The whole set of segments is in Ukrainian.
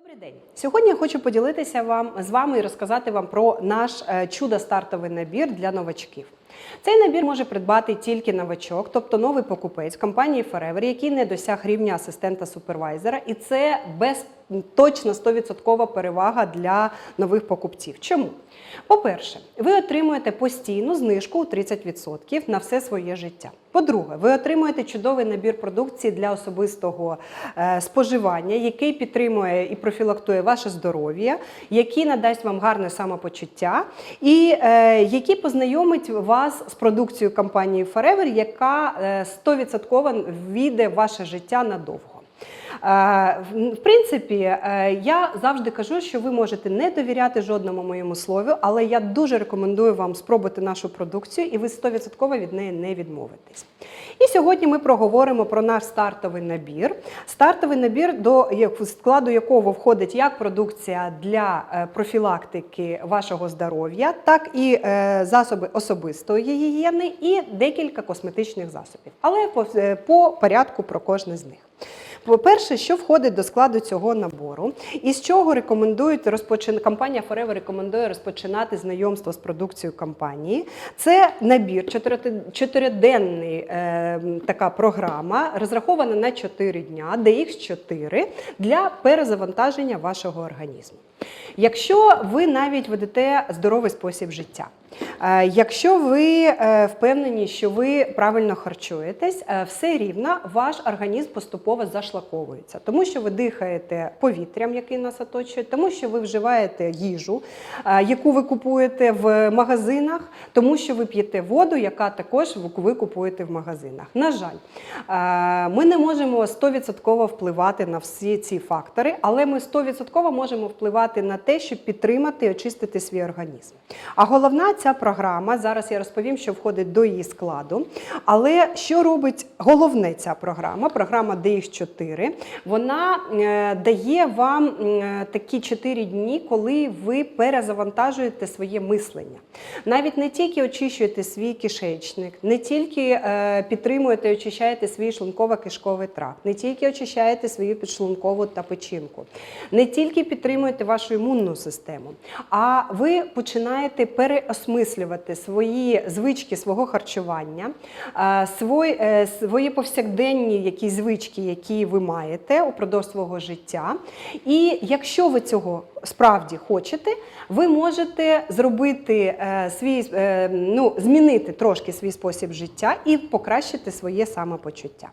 Добрий день. Сьогодні я хочу поділитися вам з вами і розказати вам про наш е, чудо-стартовий набір для новачків. Цей набір може придбати тільки новачок, тобто новий покупець компанії Forever, який не досяг рівня асистента супервайзера, і це без точно 100% перевага для нових покупців. Чому? По-перше, ви отримуєте постійну знижку у 30% на все своє життя. По-друге, ви отримуєте чудовий набір продукції для особистого е, споживання, який підтримує і профілактує ваше здоров'я, який надасть вам гарне самопочуття, і е, який познайомить вас з продукцією компанії Forever, яка е, 100% війде в ваше життя надовго. Е, В принципі, е, я завжди кажу, що ви можете не довіряти жодному моєму слову, але я дуже рекомендую вам спробувати нашу продукцію, і ви 100% від неї не відмовитесь. І сьогодні ми проговоримо про наш стартовий набір. Стартовий набір, до складу якого входить як продукція для е, профілактики вашого здоров'я, так і засоби особистої гігієни, і декілька косметичних засобів. Але по порядку про кожне з них. По-перше, що входить до складу цього набору, і з чого рекомендують розпочин... компанія Forever рекомендує розпочинати знайомство з продукцією компанії. Це набір, чотири- чотириденний е, така програма, розрахована на 4 дня, DX4 для перезавантаження вашого організму. Якщо ви навіть ведете здоровий спосіб життя, якщо ви е, впевнені, що ви правильно харчуєтесь, е, все рівно ваш організм поступово зашлаковується, тому що ви дихаєте повітрям, який нас оточує, тому що ви вживаєте їжу, е, яку ви купуєте в магазинах, тому що ви п'єте воду, яка також ви купуєте в магазинах. На жаль, е, ми не можемо 100% впливати на всі ці фактори, але ми 100% можемо впливати на те, щоб підтримати і очистити свій організм. А головна ця програма, зараз я розповім, що входить до її складу. Але що робить головне ця програма? Програма DX4, вона е, дає вам е, такі 4 дні, коли ви перезавантажуєте своє мислення. Навіть не тільки очищуєте свій кишечник, не тільки е, підтримуєте і очищаєте свій шлунково-кишковий тракт, не тільки очищаєте свою підшлункову та печінку, не тільки підтримуєте вашу імунну систему, а ви починаєте переосмислювати свої звички свого харчування, е, свої, е, свої повсякденні якісь звички, які ви маєте упродовж свого життя. І якщо ви цього справді хочете, ви можете зробити е, свій ну, змінити трошки свій спосіб життя і покращити своє самопочуття.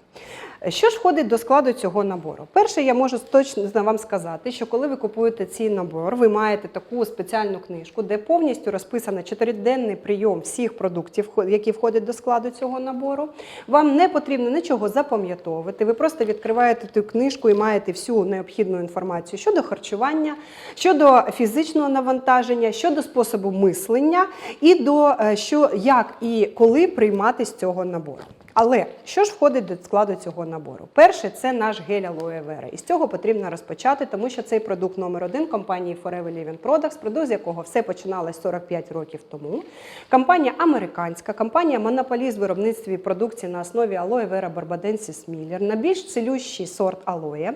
Що ж входить до складу цього набору? Перше, я можу точно вам сказати, що коли ви купуєте цей набор, ви маєте таку спеціальну книжку, де повністю розписано чотириденний прийом всіх продуктів, які входять до складу цього набору. Вам не потрібно нічого запам'ятовувати. Ви просто відкриваєте ту книжку і маєте всю необхідну інформацію щодо харчування, щодо фізичного навантаження, щодо способу мислення і до е, що як і коли приймати з цього набору. Але що ж входить до складу цього набору? Перше, це наш гель Aloe Vera. І з цього потрібно розпочати, тому що цей продукт номер один компанії Forever Living Products, продукт з якого все починалось 45 років тому. Компанія американська, компанія монополіст в виробництві продукції на основі Aloe Vera Barbadensis Miller, на більш цілющий сорт алоє.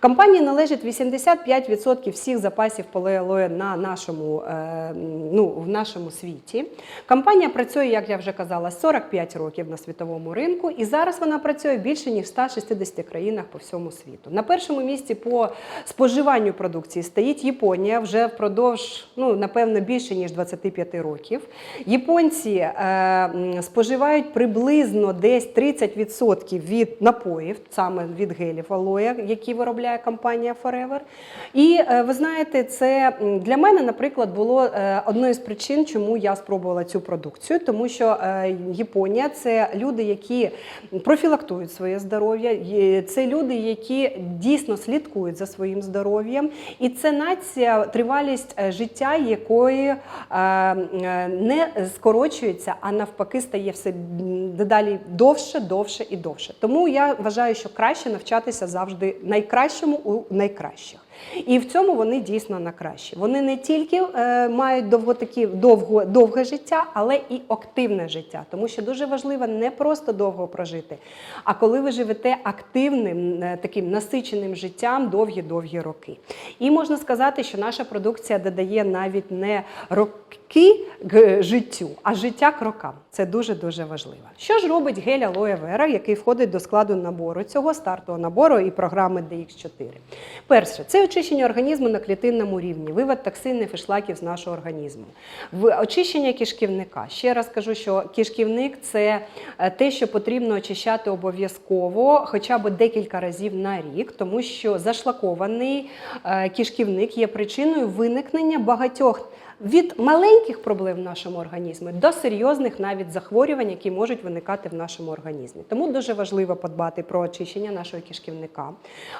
Компанії належить 85% всіх запасів полеалоє на нашому, е, ну, в нашому світі. Компанія працює, як я вже казала, 45 років на світовому ринку, і зараз вона працює в більше ніж 160 країнах по всьому світу. На першому місці по споживанню продукції стоїть Японія вже впродовж, ну напевно, більше ніж 25 років. Японці е, споживають приблизно десь 30% від напоїв, саме від гелів алоя, які виробляє компанія Forever. І е, ви знаєте, це для мене, наприклад, було е, одною з причин, чому я спробувала цю продукцію, тому що е, Японія це люди, які профілактують своє здоров'я, це люди, які дійсно слідкують за своїм здоров'ям, і це нація, тривалість е, життя якої е, не скорочується, а навпаки стає все дедалі довше, довше і довше. Тому я вважаю, що краще навчатися завжди найкращому у найкращих. І в цьому вони дійсно на краще. Вони не тільки е, мають довго такі довго довге життя, але і активне життя. Тому що дуже важливо не просто довго прожити, а коли ви живете активним, е, таким насиченим життям довгі-довгі роки. І можна сказати, що наша продукція додає навіть не роки к життю, а життя к рокам. Це дуже дуже важливо. Що ж робить гель алоє вера, який входить до складу набору цього стартового набору і програми DX4? Перше, це очищення організму на клітинному рівні, вивод токсинів і шлаків з нашого організму, в очищення кишківника. Ще раз кажу, що кишківник це е, те, що потрібно очищати обов'язково, хоча б декілька разів на рік, тому що зашлакований е, кишківник є причиною виникнення багатьох. Від маленьких проблем в нашому організмі до серйозних навіть захворювань, які можуть виникати в нашому організмі. Тому дуже важливо подбати про очищення нашого кишківника.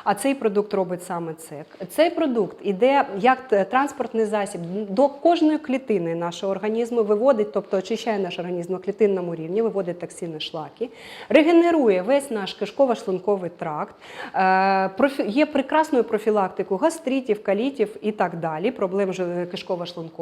А цей продукт робить саме це. Цей продукт іде як транспортний засіб до кожної клітини нашого організму, виводить, тобто очищає наш організм на клітинному рівні, виводить токсини шлаки, регенерує весь наш кишково-шлунковий тракт, е, є прекрасною профілактикою гастритів, калітів і так далі, проблем ж-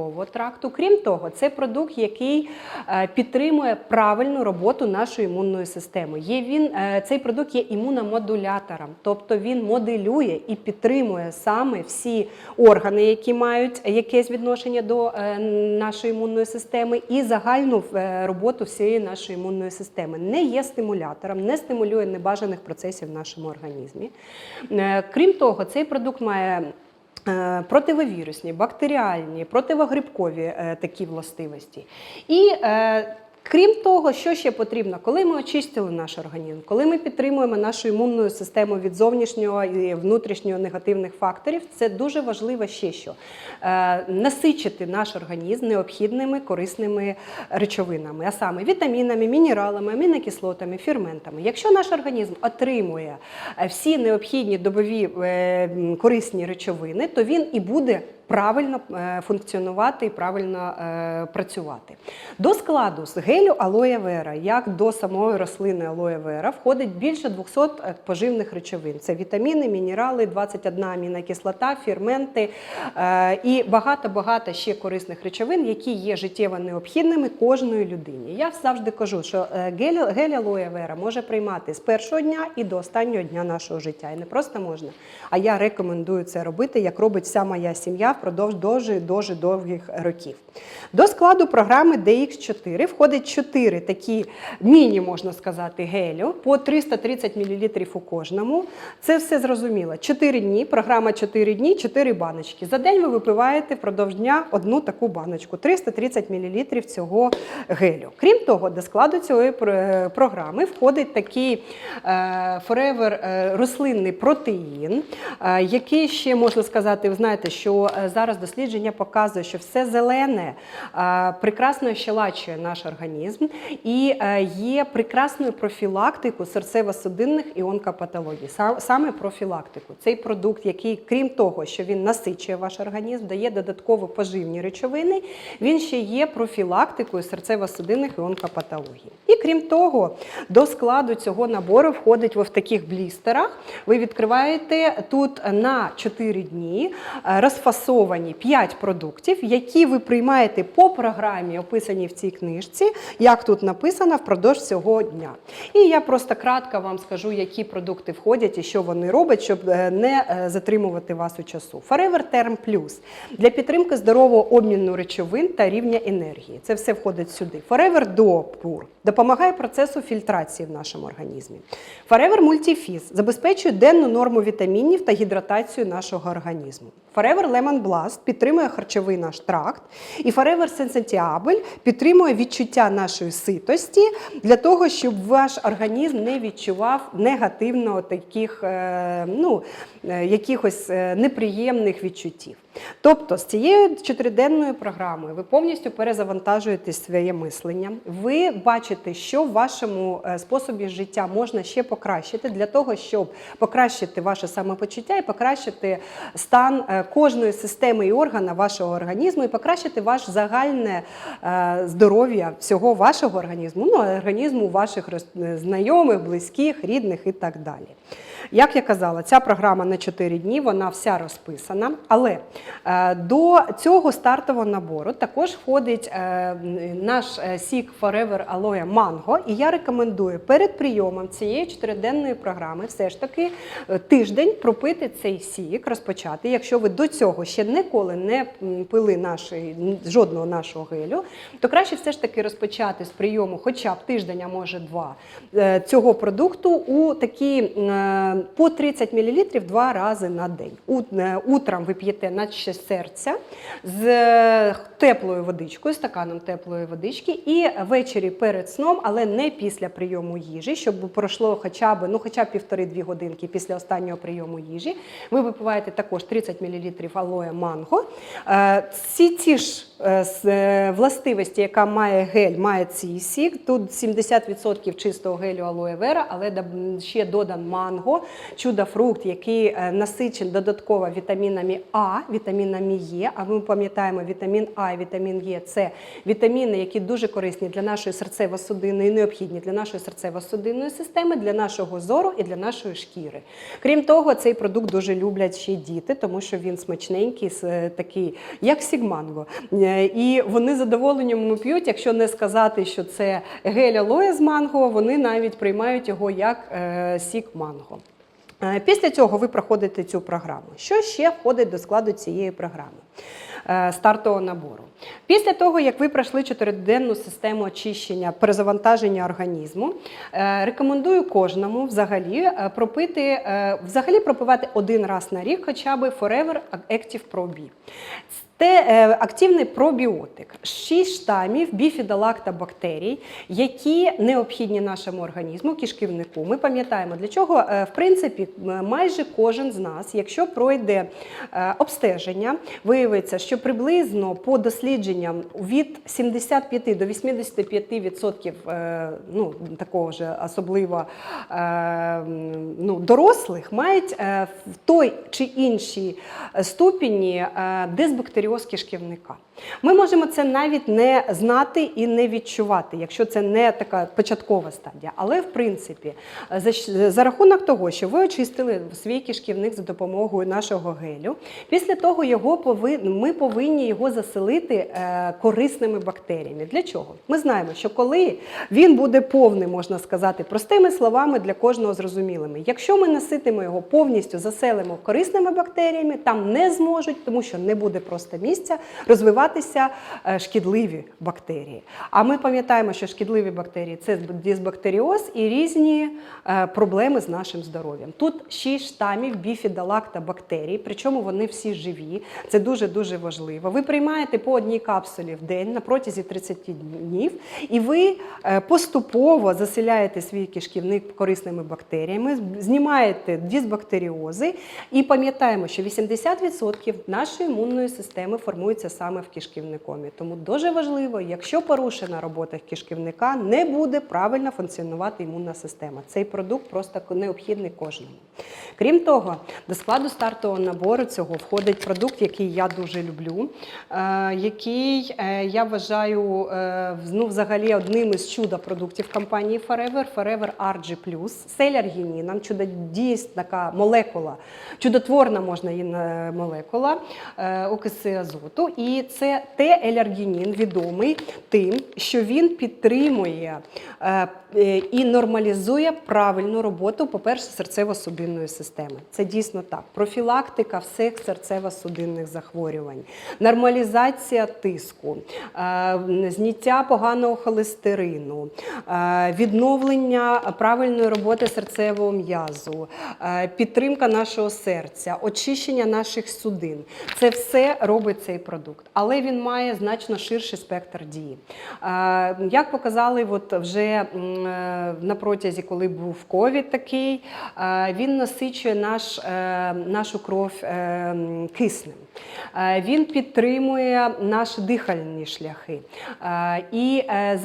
кишково-шлункового тракту. Крім того, це продукт, який е, підтримує правильну роботу нашої імунної системи. Є він, е, цей продукт є імуномодулятором, тобто він моделює і підтримує саме всі органи, які мають якесь відношення до е, нашої імунної системи, і загальну роботу всієї нашої імунної системи. Не є стимулятором, не стимулює небажаних процесів в нашому організмі. Крім того, цей продукт має противовірусні, бактеріальні, противогрибкові е, такі властивості. І е, Крім того, що ще потрібно, коли ми очистили наш організм, коли ми підтримуємо нашу імунну систему від зовнішнього і внутрішнього негативних факторів, це дуже важливо ще що. Е, насичити наш організм необхідними корисними речовинами, а саме вітамінами, мінералами, амінокислотами, ферментами. Якщо наш організм отримує е, всі необхідні добові е, корисні речовини, то він і буде правильно е, функціонувати і правильно е, працювати. До складу з гелю алоє вера, як до самої рослини алоє вера, входить більше 200 поживних речовин. Це вітаміни, мінерали, 21 амінокислота, ферменти е, і багато-багато ще корисних речовин, які є життєво необхідними кожної людині. Я завжди кажу, що е, гель, гель алоє вера може приймати з першого дня і до останнього дня нашого життя. І не просто можна, а я рекомендую це робити, як робить вся моя сім'я впродовж дуже дуже довгих років. До складу програми DX4 входить 4 такі міні, можна сказати, гелю по 330 мл у кожному. Це все зрозуміло. 4 дні, програма 4 дні, 4 баночки. За день ви випиваєте впродовж дня одну таку баночку 330 мл цього гелю. Крім того, до складу цієї програми входить такий е, е, рослинний протеїн, е, який ще можна сказати, ви знаєте, що е, зараз дослідження показує, що все зелене е, прекрасно щелачує наш організм і е, є прекрасною профілактикою серцево-судинних і онкопатологій. Саме профілактику. Цей продукт, який, крім того, що він насичує ваш організм, дає додатково поживні речовини, він ще є профілактикою серцево-судинних і онкопатологій. І крім того, до складу цього набору входить в таких блістерах. Ви відкриваєте тут на 4 дні е, розфасовані 5 продуктів, які ви приймаєте по програмі, описаній в цій книжці, як тут написано впродовж цього дня. І я просто кратко вам скажу, які продукти входять і що вони роблять, щоб е, не е, затримувати вас у часу. Forever Term Plus для підтримки здорового обміну речовин та рівня енергії. Це все входить сюди. Forever Duo допомагає процесу фільтрації в нашому організмі. Forever Multifizz забезпечує денну норму вітамінів та гідратацію нашого організму. Forever Lemon Blast підтримує харчовий наш тракт. І Forever Sensitiable підтримує відчуття нашої ситості для того, щоб ваш організм не відчував негативно таких е, ну, е, якихось е, неприємних відчуттів. Тобто з цією чотириденною програмою ви повністю перезавантажуєте своє мислення. Ви бачите, що в вашому способі життя можна ще покращити для того, щоб покращити ваше самопочуття і покращити стан кожної системи і органа вашого організму, і покращити ваше загальне е, здоров'я всього вашого організму, ну організму ваших знайомих, близьких, рідних і так далі. Як я казала, ця програма на 4 дні, вона вся розписана. Але е, до цього стартового набору також входить е, наш е, сік Forever Aloe Mango. І я рекомендую перед прийомом цієї чотириденної програми все ж таки тиждень пропити цей сік, розпочати. Якщо ви до цього ще ніколи не пили нашої, жодного нашого гелю, то краще все ж таки розпочати з прийому хоча б тиждень, а може два цього продукту у такі по 30 мл два рази на день. Е, Утром ви п'єте наче серця з е, теплою водичкою, стаканом теплої водички, і ввечері перед сном, але не після прийому їжі, щоб пройшло хоча б ну хоча б півтори-дві годинки після останнього прийому їжі. Ви випиваєте також 30 мл алоє манго. Всі ж е, с- е, властивості, яка має гель, має цей сік. Тут 70% чистого гелю алоє вера, але ще додан манго, чудо-фрукт, який е, насичений додатково вітамінами А, вітамінами Е. А ми пам'ятаємо, вітамін А і вітамін Е це вітаміни, які дуже корисні для нашої серцево-судинної, необхідні для нашої серцево-судинної системи, для нашого зору і для нашої шкіри. Крім того, цей продукт дуже люблять ще діти, тому що він смачненький, е, такий, як сігманго. Е, І вони задоволенням п'ють, якщо не сказати, що це гель алоє з манго, вони навіть приймають його як сік манго. Е, Після цього ви проходите цю програму. Що ще входить до складу цієї програми? Е, Стартового набору. Після того, як ви пройшли чотириденну систему очищення, перезавантаження організму, е, рекомендую кожному взагалі пропити, взагалі пропивати один раз на рік хоча б Forever Active Pro B. Це е, активний пробіотик, шість штамів біфідолактобактерій, які необхідні нашому організму, кишківнику. Ми пам'ятаємо, для чого, е, в принципі, майже кожен з нас, якщо пройде е, обстеження, виявиться, що приблизно по дослідженням від 75 до 85% е, ну, такого ж особливо ну, дорослих мають в той чи іншій ступені е, дисбактеріоз кишківника. Ми можемо це навіть не знати і не відчувати, якщо це не така початкова стадія. Але в принципі, за, за рахунок того, що ви очистили свій кишківник за допомогою нашого гелю, після того його пови... ми повинні його заселити е, корисними бактеріями. Для чого? Ми знаємо, що коли він буде повний, можна сказати, простими словами для кожного зрозумілими. Якщо ми наситимо його повністю, заселимо корисними бактеріями, там не зможуть, тому що не буде просто місця розвиватися е, шкідливі бактерії. А ми пам'ятаємо, що шкідливі бактерії це дисбактеріоз і різні е, проблеми з нашим здоров'ям. Тут шість штамів біфідолактобактерій, причому вони всі живі. Це дуже дуже важливо. Ви приймаєте по одній капсулі в день на протязі 30 днів, і ви е, поступово заселяєте свій кишківник корисними бактеріями, знімаєте дисбактеріози і пам'ятаємо, що 80% нашої імунної системи формується саме в кишківникові. Тому дуже важливо, якщо порушена робота кишківника, не буде правильно функціонувати імунна система. Цей продукт просто необхідний кожному. Крім того, до складу стартового набору цього входить продукт, який я дуже люблю, е, який е, я вважаю е, ну, взагалі одним із чудо-продуктів компанії Forever, Forever RG+, з еляргініном, чудодійсна така молекула, чудотворна можна її молекула, окиси азоту. І це Т-елергінін відомий тим, що він підтримує е, і нормалізує правильну роботу, по-перше, серцево-судинної системи. Це дійсно так. Профілактика всіх серцево-судинних захворювань, нормалізація тиску, е, зняття поганого холестерину, е, відновлення правильної роботи серцевого м'язу, е, підтримка нашого серця, очищення наших судин. Це все робить цей продукт, але він має значно ширший спектр дії. Е, Як показали, от вже е, на протязі, коли був ковід такий, е, він насичує наш, е, нашу кров е, киснем. Е, Він підтримує наші дихальні шляхи. Е, І е,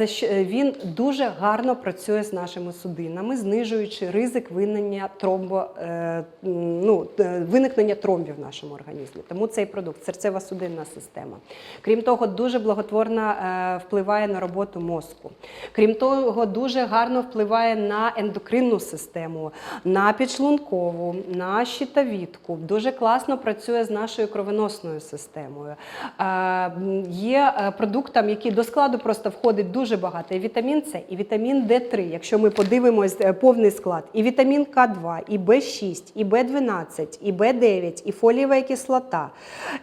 він дуже гарно працює з нашими судинами, знижуючи ризик виникнення тромбо, е, ну, е, виникнення тромбів в нашому організмі. Тому цей продукт серцева судинна система. Крім того, дуже благотворно е, впливає на роботу мозку. Крім того, дуже гарно впливає на ендокринну систему, на підшлункову, на щитовідку. Дуже класно працює з нашою кровоносною системою. Е, Є е, продуктом, який до складу просто входить дуже багато. І вітамін С, і вітамін Д3, якщо ми подивимось е, повний склад, і вітамін К2, і Б6, і Б12, і Б9, і фолієва кислота,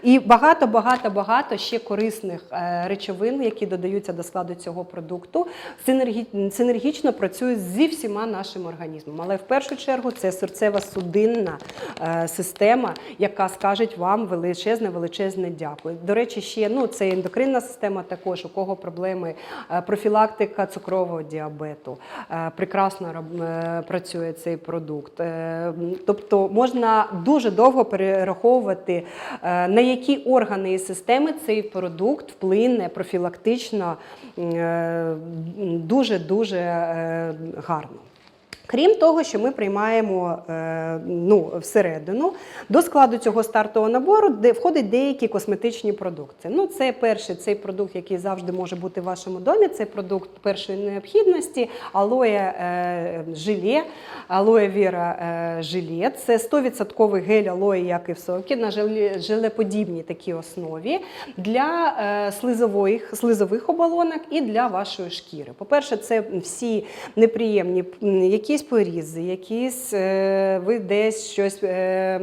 і багато, багато, багато ще корисних речовин, які додаються до складу цього продукту, синергі- синергічно працюють зі всіма нашим організмом. Але в першу чергу це серцева судинна е, система, яка скаже вам величезне, величезне дякую. До речі, ще ну це ендокринна система, також у кого проблеми е, профілактика цукрового діабету. Е, Прекрасно працює цей продукт. Тобто можна дуже довго перераховувати, на які органи і системи цей продукт вплине профілактично дуже дуже гарно. Крім того, що ми приймаємо е, ну, всередину до складу цього стартового набору, де входять деякі косметичні продукти. Ну, це перший цей продукт, який завжди може бути в вашому домі. Це продукт першої необхідності, алоє е, желе, алоє віра е, желе. Це 100% гель алоє, як і в сокі, на желе- желеподібній такій основі для слизових, слизових оболонок і для вашої шкіри. По-перше, це всі неприємні м, якісь порізи, якісь е, ви десь щось, е,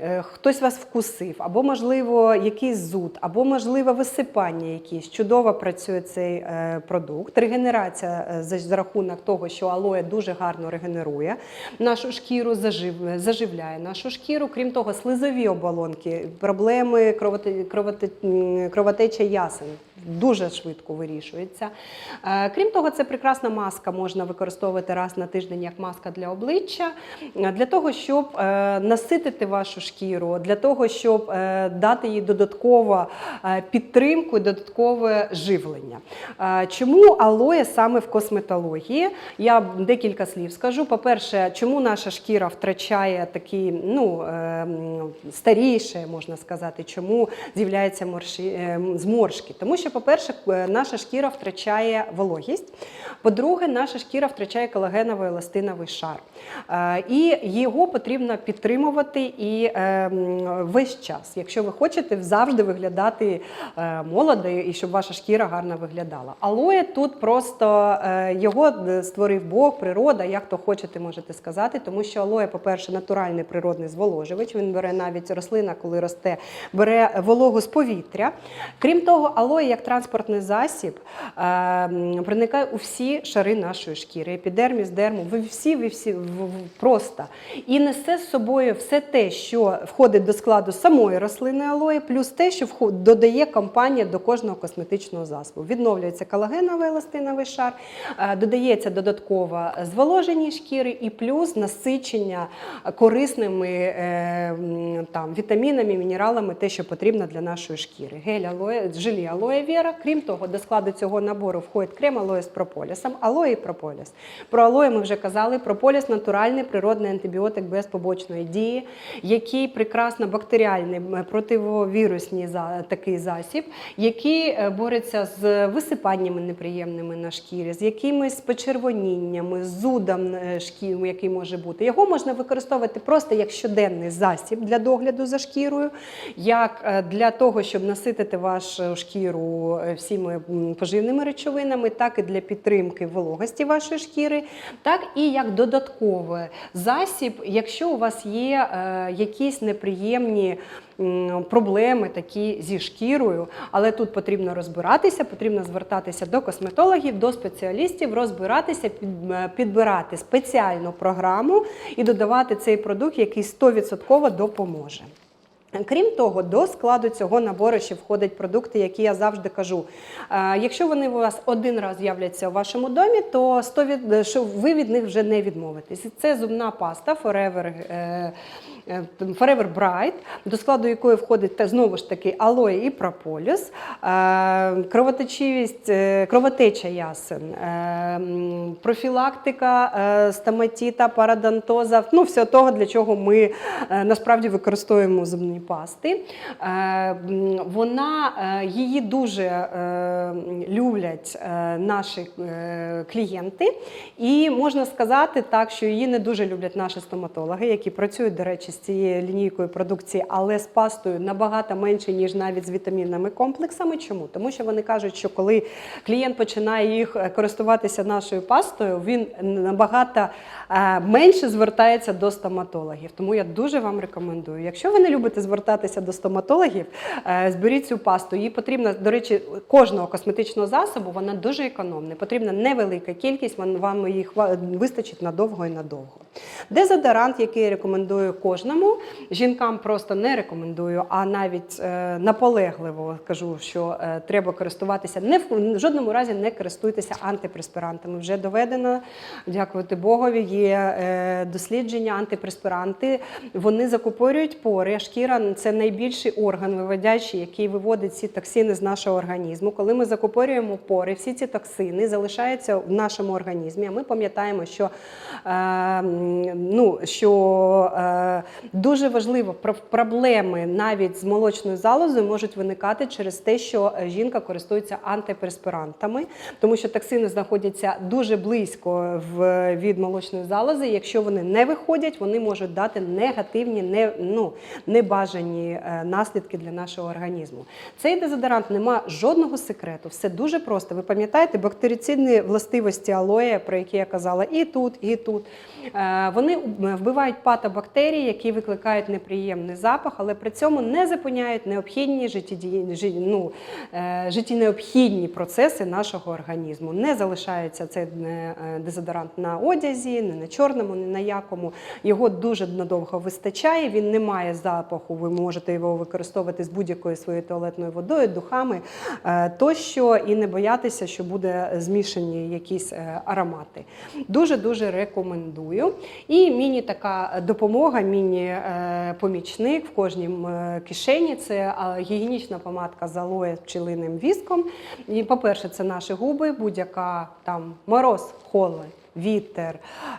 е, хтось вас вкусив, або, можливо, якийсь зуд, або, можливо, висипання якісь. Чудово працює цей продукт. Регенерація за, рахунок того, що алоє дуже гарно регенерує нашу шкіру, зажив, заживляє нашу шкіру. Крім того, слизові оболонки, проблеми кровоте, кровоте, кровотеча ясен дуже швидко вирішується. Крім того, це прекрасна маска можна використовувати раз на тиждень як маска для обличчя, е, для того, щоб е, наситити вашу шкіру, для того, щоб е, дати їй додатково е, підтримку і додаткове живлення. Чому алоє саме в косметології? Я декілька слів скажу. По-перше, чому наша шкіра втрачає такі ну, старіше, можна сказати, чому з'являються зморшки? Тому що, по-перше, наша шкіра втрачає вологість. По-друге, наша шкіра втрачає колагеновий еластиновий шар. Е, І його потрібно підтримувати і е, весь час, якщо ви хочете завжди виглядати е, молодо і щоб ваша шкіра гарно виглядала. Алоє тут просто е, його створив Бог, природа, як то хочете, можете сказати, тому що алоє, по-перше, натуральний природний зволожувач. Він бере навіть рослина, коли росте, бере вологу з повітря. Крім того, алоє як транспортний засіб е, проникає у всі шари нашої шкіри, епідерміс, дерму. Ви всі, ви всі просто і несе з собою все те, що входить до складу самої рослини алої, плюс те, що додає компанія до кожного косметичного засобу. Відновлюється колагеновий еластиновий шар, е, додається додатково зволожені шкіри і плюс насичення корисними е, там, вітамінами, мінералами, те, що потрібно для нашої шкіри. Гель алоє, желі алоє віра. Крім того, до складу цього набору входить крем алоє з прополісом, алоє і прополіс. Про алоє ми вже казали. Прополіс натуральний природний антибіотик без побочної дії, який прекрасно бактеріальний противовірусний такий засіб, який е, бореться з висипаннями неприємними на шкірі, з якимись почервоніннями, з зудом е, шкіри, який може бути. Його можна використовувати просто як щоденний засіб для догляду за шкірою, як е, для того, щоб наситити вашу шкіру всіми поживними речовинами, так і для підтримки вологості вашої шкіри, так і як додатковий засіб, якщо у вас є е, якісь неприємні проблеми такі зі шкірою, але тут потрібно розбиратися, потрібно звертатися до косметологів, до спеціалістів, розбиратися, е, підбирати спеціальну програму і додавати цей продукт, який 100% допоможе. Крім того, до складу цього набору ще входять продукти, які я завжди кажу. Е, Якщо вони у вас один раз з'являться у вашому домі, то 100 від, що ви від них вже не відмовитесь. Це зубна паста Forever, е, е, Forever Bright, до складу якої входить знову ж таки алоє і прополіс, е, кровотечивість, е, кровотеча ясен, е, профілактика е, стоматіта, парадонтоза, ну все того, для чого ми е, насправді використовуємо зубні пасти. Е, Вона е, її дуже е, люблять наші клієнти, і можна сказати так, що її не дуже люблять наші стоматологи, які працюють, до речі, з цією лінійкою продукції, але з пастою набагато менше, ніж навіть з вітамінними комплексами. Чому? Тому що вони кажуть, що коли клієнт починає їх користуватися нашою пастою, він набагато менше звертається до стоматологів. Тому я дуже вам рекомендую. Якщо ви не любите звертатися до стоматологів, е, зберіть цю пасту. Її потрібна, до речі, кожного косметичного засобу вона дуже економна. Потрібна невелика кількість, вам- ва- вистачить надовго і надовго. Дезодорант, який я рекомендую кожному, жінкам просто не рекомендую, а навіть е, наполегливо кажу, що е, треба користуватися. Не в в жодному разі не користуйтеся антипреспирантами. Вже доведено, дякувати Богові. Є е, дослідження, антипреспиранти. Вони закупорюють пори. Шкіра це найбільший орган виводячий, який виводить ці токсини з нашого організму. Коли ми закупорюємо пори, всі ці токсини залишаються в нашому організмі. А ми пам'ятаємо, що, е, ну, що е, дуже важливо про- проблеми навіть з молочною залозою можуть виникати через те, що е, жінка користується антиперспирантами, тому що токсини знаходяться дуже близько в, від молочної залози. Якщо вони не виходять, вони можуть дати негативні, не, ну, небажані е, наслідки для нашого організму. Цей дезодорант не має жодного секрету, все дуже просто. Ви пам'ятаєте бактерицидні властивості алоє, про які я казала, і тут, і тут. Е, Вони вбивають патобактерії, які викликають неприємний запах, але при цьому не зупиняють необхідні життєдії- ну, е, життєнеобхідні процеси нашого організму. Не залишається цей е, дезодорант на одязі, не на чорному, не на якому. Його дуже надовго вистачає. Він не має запаху. Ви можете його використовувати з будь-якою своєю туалетною водою, духами е, тощо, і не боятися, що буде змішані якісь е, аромати. Дуже дуже рекомендую. І міні така допомога, міні-помічник в кожній кишені. Це гігієнічна помадка з алоє пчелиним віском. І, по-перше, це наші губи, будь-яка там мороз, холод. Вітер,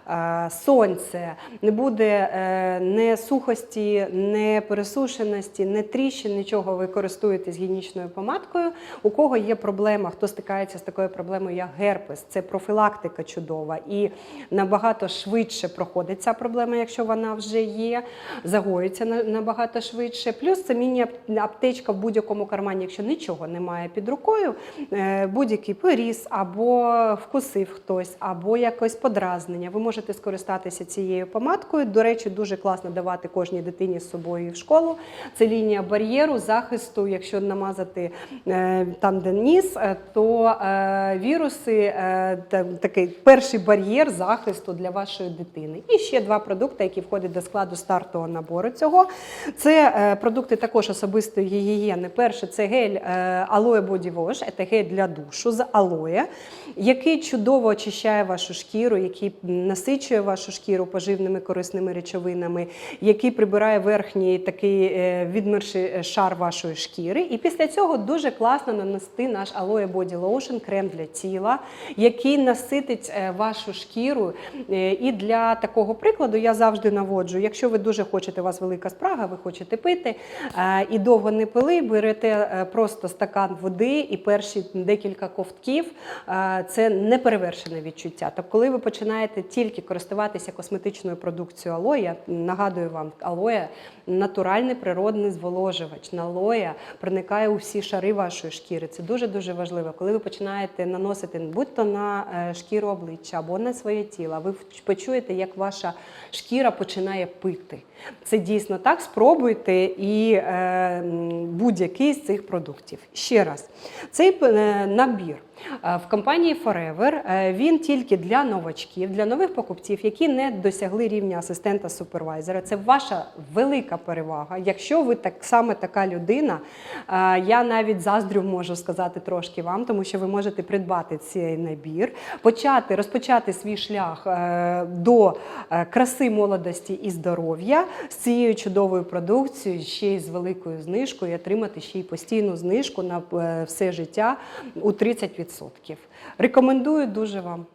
е, сонце, не буде е, не сухості, не пересушеності, не тріщин, нічого. Ви користуєтесь гігієнічною помадкою. У кого є проблема, хто стикається з такою проблемою, як герпес, це профілактика чудова і набагато швидше проходить ця проблема, якщо вона вже є, загоюється набагато швидше. Плюс це міні-аптечка в будь-якому кармані, якщо нічого немає під рукою, е, будь-який поріз або вкусив хтось, або якось подразнення. Ви можете скористатися цією помадкою. До речі, дуже класно давати кожній дитині з собою в школу. Це лінія бар'єру, захисту. Якщо намазати е, там, де ніс, е, то е, віруси такий перший бар'єр захисту для вашої дитини. І ще два продукти, які входять до складу стартового набору цього. Це продукти також особистої гігієни. Перше це гель Aloe Body Wash, це гель для душу з алоє, який чудово очищає вашу шкіру, який насичує вашу шкіру поживними корисними речовинами, який прибирає верхній такий е, відмерший шар вашої шкіри. І після цього дуже класно нанести наш Aloe Body Lotion, крем для тіла, який наситить е, вашу шкіру. Е, І для такого прикладу я завжди наводжу, якщо ви дуже хочете, у вас велика спрага, ви хочете пити е, і довго не пили, берете е, просто стакан води і перші декілька ковтків е, це неперевершене відчуття. Тобто, коли ви починаєте тільки користуватися косметичною продукцією алоє, я нагадую вам, алоє натуральний природний зволожувач. Алоє проникає у всі шари вашої шкіри. Це дуже дуже важливо. Коли ви починаєте наносити будь-то на е, шкіру обличчя або на своє тіло, ви почуєте, як ваша шкіра починає пити. Це дійсно так. Спробуйте і е, будь-який з цих продуктів. Ще раз, цей е, набір в компанії Forever е, він тільки для новачків, для нових покупців, які не досягли рівня асистента супервайзера. Це ваша велика перевага. Якщо ви так саме така людина, е, я навіть заздрю можу сказати трошки вам, тому що ви можете придбати цей набір, почати розпочати свій шлях е, до е, краси, молодості і здоров'я з цією чудовою продукцією, ще й з великою знижкою, і отримати ще й постійну знижку на е, все життя у 30%. Рекомендую дуже вам.